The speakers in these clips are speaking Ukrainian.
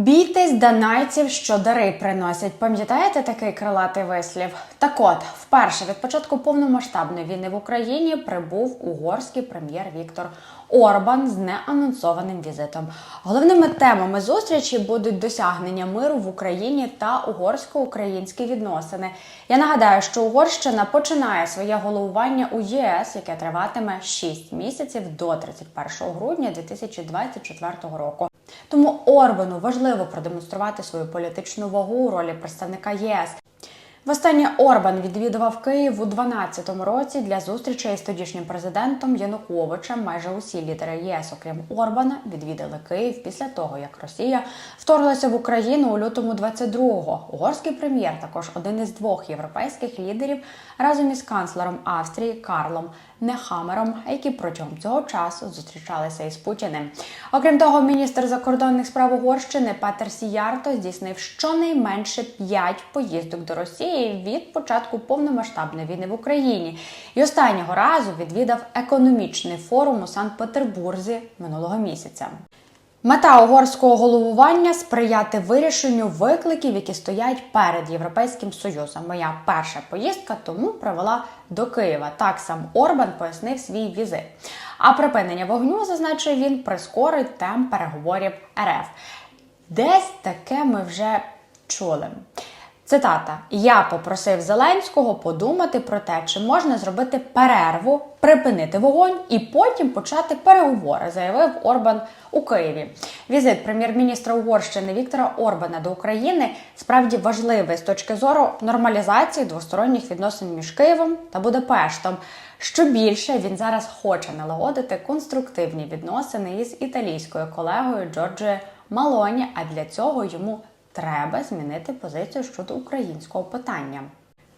Бійтесь данайців, що дари приносять. Пам'ятаєте такий крилатий вислів? Так от, вперше від початку повномасштабної війни в Україні прибув угорський прем'єр Віктор Орбан з неанонсованим візитом. Головними темами зустрічі будуть досягнення миру в Україні та угорсько-українські відносини. Я нагадаю, що Угорщина починає своє головування у ЄС, яке триватиме 6 місяців до 31 грудня 2024 року. Тому Орбану важливо продемонструвати свою політичну вагу у ролі представника ЄС. Востаннє Орбан відвідував Київ у 2012 році для зустрічей з тодішнім президентом Януковичем. Майже усі лідери ЄС, окрім Орбана, відвідали Київ після того, як Росія вторглася в Україну у лютому 22-го. Угорський прем'єр також один із двох європейських лідерів разом із канцлером Австрії Карлом Нехамером, які протягом цього часу зустрічалися із Путіним. Окрім того, міністр закордонних справ Угорщини Петер Сіярто здійснив щонайменше п'ять поїздок до Росії від початку повномасштабної війни в Україні і останнього разу відвідав економічний форум у Санкт-Петербурзі минулого місяця. Мета угорського головування сприяти вирішенню викликів, які стоять перед Європейським Союзом. Моя перша поїздка тому привела до Києва. Так сам Орбан пояснив свій візит. А припинення вогню, зазначив він, прискорить темп переговорів РФ. Десь таке ми вже чули. Цитата: Я попросив Зеленського подумати про те, чи можна зробити перерву, припинити вогонь і потім почати переговори, заявив Орбан у Києві. Візит прем'єр-міністра Угорщини Віктора Орбана до України справді важливий з точки зору нормалізації двосторонніх відносин між Києвом та Будапештом. Що більше він зараз хоче налагодити конструктивні відносини із італійською колегою Джорджією Малоні, а для цього йому треба змінити позицію щодо українського питання.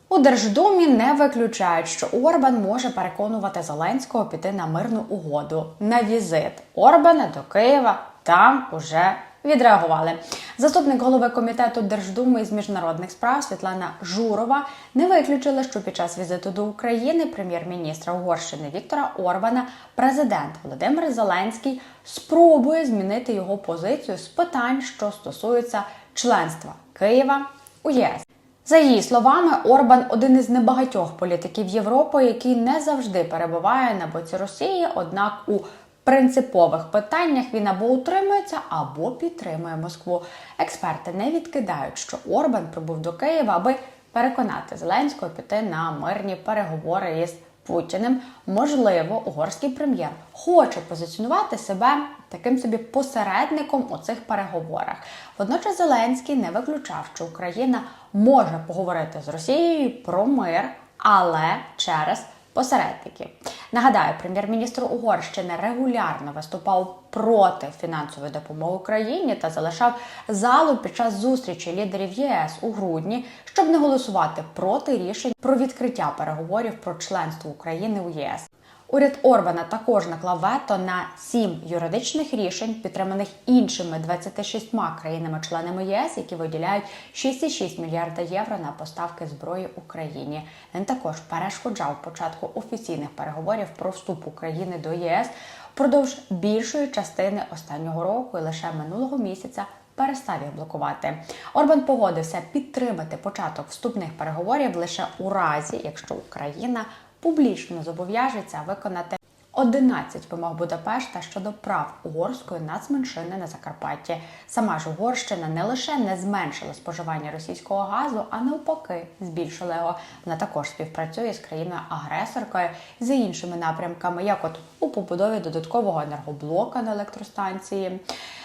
У Держдумі не виключають, що Орбан може переконувати Зеленського піти на мирну угоду на візит Орбана до Києва. Там уже відреагували. Заступник голови комітету Держдуми з міжнародних справ Світлана Журова не виключила, що під час візиту до України прем'єр-міністра Угорщини Віктора Орбана президент Володимир Зеленський спробує змінити його позицію з питань, що стосуються членства Києва у ЄС. За її словами, Орбан один із небагатьох політиків Європи, який не завжди перебуває на боці Росії, однак у принципових питаннях він або утримується, або підтримує Москву. Експерти не відкидають, що Орбан прибув до Києва, аби переконати Зеленського піти на мирні переговори із Путіним. Можливо, угорський прем'єр хоче позиціонувати себе таким собі посередником у цих переговорах. Водночас Зеленський не виключав, що Україна може поговорити з Росією про мир, але через посередників. Нагадаю, прем'єр-міністр Угорщини регулярно виступав проти фінансової допомоги Україні та залишав залу під час зустрічі лідерів ЄС у грудні, щоб не голосувати проти рішень про відкриття переговорів про членство України у єС. Уряд Орбана також наклав вето на сім юридичних рішень, підтриманих іншими 26 країнами-членами ЄС, які виділяють 6,6 мільярда євро на поставки зброї Україні. Він також перешкоджав початку офіційних переговорів про вступ України до ЄС впродовж більшої частини останнього року і лише минулого місяця. Перестав їх блокувати. Орбан погодився підтримати початок вступних переговорів лише у разі, якщо Україна публічно зобов'яжеться виконати 11 вимог Будапешта щодо прав угорської нацменшини на Закарпатті. Сама ж Угорщина не лише не зменшила споживання російського газу, а навпаки, збільшила його. Вона також співпрацює з країною-агресоркою з іншими напрямками, як от побудові додаткового енергоблока на електростанції.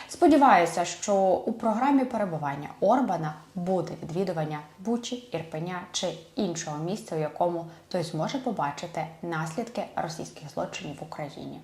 Сподіваюся, що у програмі перебування Орбана буде відвідування Бучі, Ірпеня чи іншого місця, у якому той зможе побачити наслідки російських злочинів в Україні.